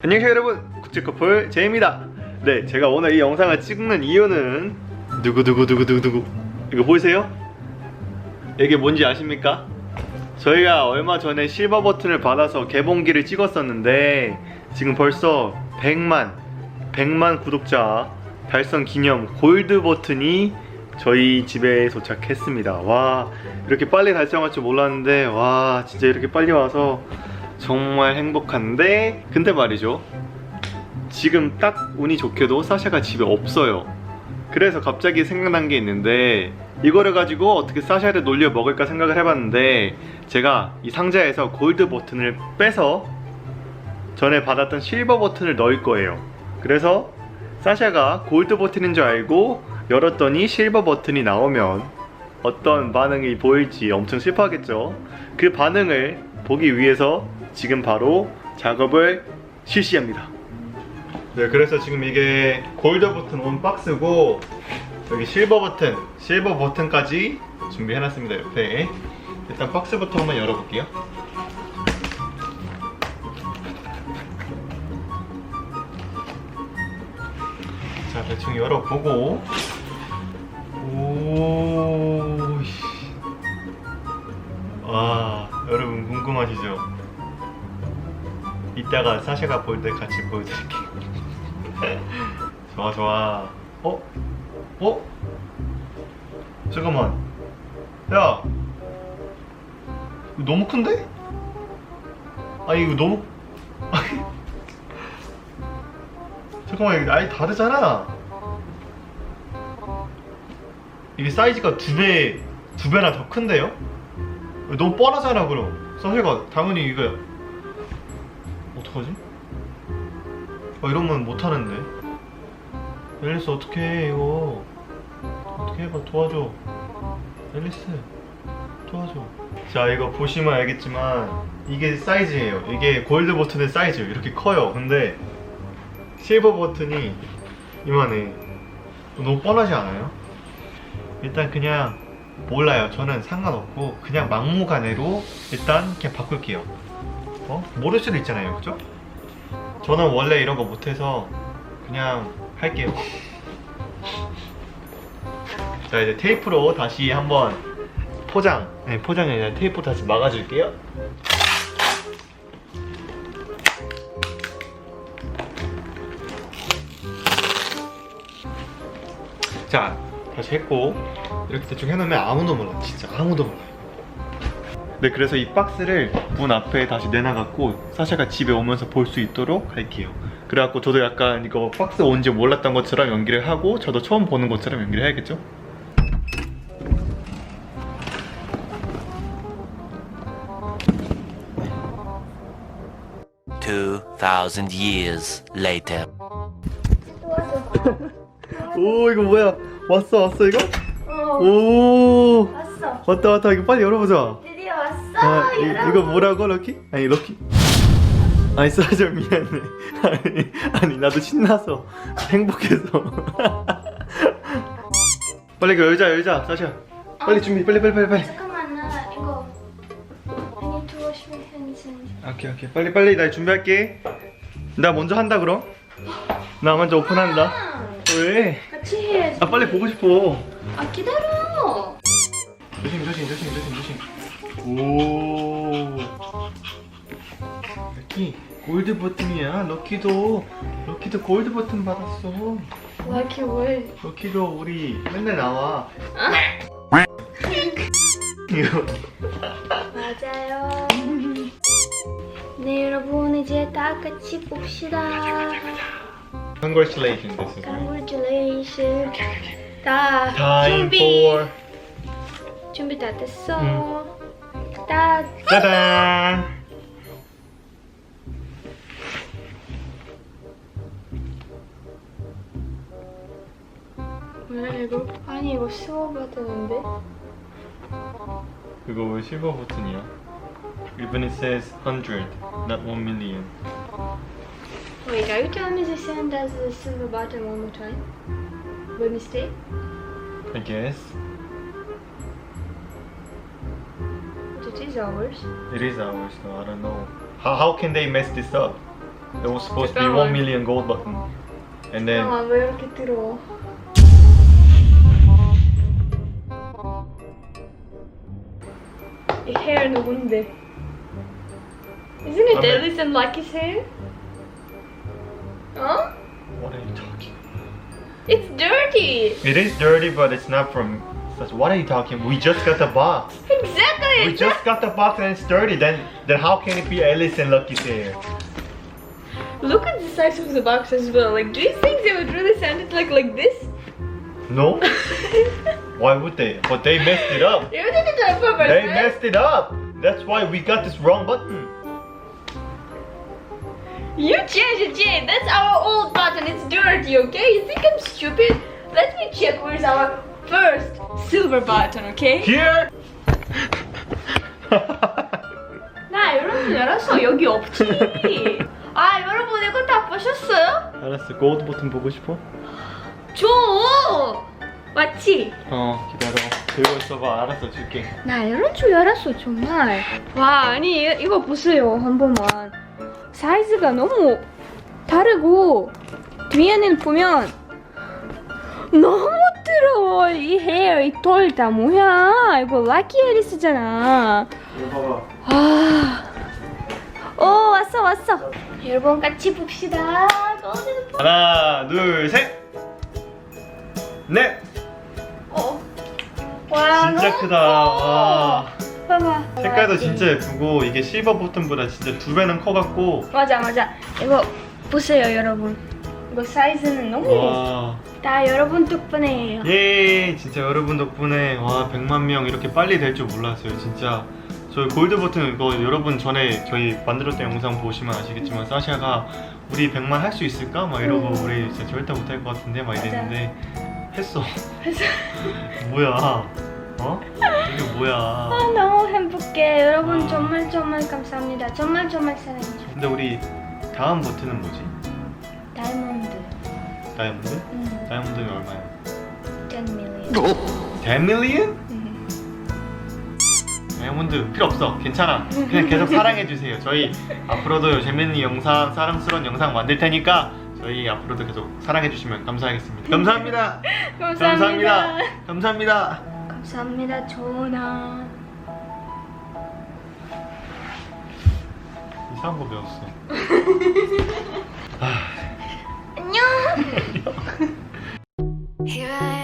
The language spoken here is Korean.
안녕하세요 여러분 국제커플 제이입니다 네 제가 오늘 이 영상을 찍는 이유는 두구두구두구두구두구 이거 보이세요? 이게 뭔지 아십니까? 저희가 얼마 전에 실버 버튼을 받아서 개봉기를 찍었었는데 지금 벌써 100만 100만 구독자 달성 기념 골드 버튼이 저희 집에 도착했습니다 와 이렇게 빨리 달성할 줄 몰랐는데 와 진짜 이렇게 빨리 와서 정말 행복한데 근데 말이죠. 지금 딱 운이 좋게도 사샤가 집에 없어요. 그래서 갑자기 생각난 게 있는데 이거를 가지고 어떻게 사샤를 놀려 먹을까 생각을 해봤는데 제가 이 상자에서 골드 버튼을 빼서 전에 받았던 실버 버튼을 넣을 거예요. 그래서 사샤가 골드 버튼인 줄 알고 열었더니 실버 버튼이 나오면 어떤 반응이 보일지 엄청 슬퍼하겠죠. 그 반응을 보기 위해서 지금 바로 작업을 실시합니다. 네, 그래서 지금 이게 골드 버튼 온 박스고 여기 실버 버튼, 실버 버튼까지 준비해놨습니다. 옆에 일단 박스부터 한번 열어볼게요. 자, 대충 열어보고 오, 씨. 와, 여러분 궁금하시죠? 이따가 사샤가 볼 때 같이 보여드릴게요. 좋아, 좋아. 어? 어? 잠깐만. 야, 너무 큰데? 아니 이거 너무. 잠깐만 이거 아예 다르잖아. 이게 사이즈가 두 배, 두 배나 더 큰데요? 너무 뻔하잖아 그럼 사실가 당연히 이거 어떡하지? 아 이러면 못하는데 앨리스 어떻게 해 이거 어떻게 해봐 도와줘 앨리스 도와줘 자 이거 보시면 알겠지만 이게 사이즈예요 이게 골드 버튼의 사이즈예요 이렇게 커요 근데 실버 버튼이 이만해 너무 뻔하지 않아요? 일단 그냥 몰라요. 저는 상관없고 그냥 막무가내로 일단 그냥 바꿀게요. 어? 모를 수도 있잖아요. 그죠? 저는 원래 이런 거 못해서 그냥 할게요. 자 이제 테이프로 다시 한번 포장, 네 포장이 아니라 테이프 다시 막아줄게요. 자 다시 했고 이렇게 대충 해놓으면 아무도 몰라 진짜 아무도 몰라 네 그래서 이 박스를 문 앞에 다시 내놔갖고 사샤가 집에 오면서 볼 수 있도록 할게요 그래갖고 저도 약간 이거 박스 온 지 몰랐던 것처럼 연기를 하고 저도 처음 보는 것처럼 연기를 해야겠죠? Two thousand years later. 오 이거 뭐야 왔어 왔어 이거? 어, 오 왔어. 왔다 왔다 이거 빨리 열어보자 왔어. 아, 이. 이거 뭐라고 럭키? 아니 럭키. 아니 사자 미안해. 아니, 아니 나도 신나서 행복해서. 빨리 그 열자 열자. 사샤. 빨리 준비 빨리 빨리 빨리 빨리. 잠깐만 나 이거 I need to wash my hands and 오케이 오케이. 빨리 빨리. 나 준비할게. 나 먼저 한다 그럼? 나 먼저 오픈한다. 아, 왜? 같이 해야지. 아 빨리 보고 싶어. 아 기다려. 조심 조심 조심 조심 조심 오 럭키 골드 버튼이야 럭키도 럭키도 골드 버튼 받았어 럭키 왜? 럭키도 우리 맨날 나와 이거 맞아요. 네 여러분 이제 다 같이 봅시다. Congratulations this is Congratulations. 다 time 준비 for 준비 다 됐어. 다 짜잔 왜 이거 아니 이거 수업 받았는데? 그거 왜 실버 버튼이야? Even it says 100 not 1 million Wait, are you telling me the sand does the silver button one more time? By mistake? I guess it is ours. It is ours, so I don't know. How, how can they mess this up? It was supposed to be 잠깐만. 1 million gold button. And then 아, 왜 이렇게 들어? 이 hair 누군데? Isn't it 아멘. Alice and Lucky's hair? 어? what are you talking? It's dirty! It is dirty, but it's not from. that's- What are you talking? We just got the box. Exactly! We just got the box and it's dirty. Then, then how can it be Alice and Lucky's hair? Look at the size of the box as well. Like, do you think they would really send it like like this? No. Why would they? But they messed it up. You did it on purpose, They right? messed it up. That's why we got this wrong button. You changed it, Jay. That's our old button. It's dirty, okay? You think I'm stupid? Let me check where's our first silver button, okay? Here. 알았어. 여기 없지. 아 여러분 이거 다 보셨어요? 알았어. 골드 버튼 보고 싶어? 줘. 맞지? 어 기다려. 들고 있어봐. 알았어 줄게. 나 이런 줄 알았어 정말. 와 아니 이- 이거 보세요 한 번만. 사이즈가 너무 다르고 뒤에는 보면 너무 더러워 이 헤어 이털 다 뭐야 이거 라키 앨리스잖아. 이거 봐봐. 아. 오 왔어 왔어. 여러분 같이 봅시다. 하나, 둘, 셋. 넷. 어. 와 진짜 너무 크다. 커. 와. 봐봐. 색깔도 와, 진짜 예쁘고 이게 실버 버튼보다 진짜 두 배는 커갖고 맞아 맞아. 이거 보세요 여러분. 이거 사이즈는 너무 와. 다 여러분 덕분에예요. 예, 진짜 여러분 덕분에 와 100만 명 이렇게 빨리 될 줄 몰랐어요. 진짜 저희 골드 버튼 이거 여러분 전에 저희 만들었던 영상 보시면 아시겠지만 사샤가 우리 100만 할 수 있을까? 막 이러고 음. 우리 진짜 절대 못 할 것 같은데 막. 이랬는데 했어. 뭐야? 어? 이게 뭐야? 아, 너무 행복해. 여러분 아. 정말 정말 감사합니다. 정말 정말 사랑해줘. 근데 우리 다음 버튼은 뭐지? 다이몬드. 다이아몬드? 음, 다이아몬드는 얼마야? 10 million. 10 million? 음. 다이아몬드 필요 없어. 괜찮아. 그냥 계속 사랑해주세요. 저희 앞으로도 재밌는 영상 사랑스러운 영상 만들 테니까 저희 앞으로도 계속 사랑해주시면 감사하겠습니다. 감사합니다. 감사합니다. 감사합니다. 감사합니다, 전하. 이상한 거 배웠어. 안녕.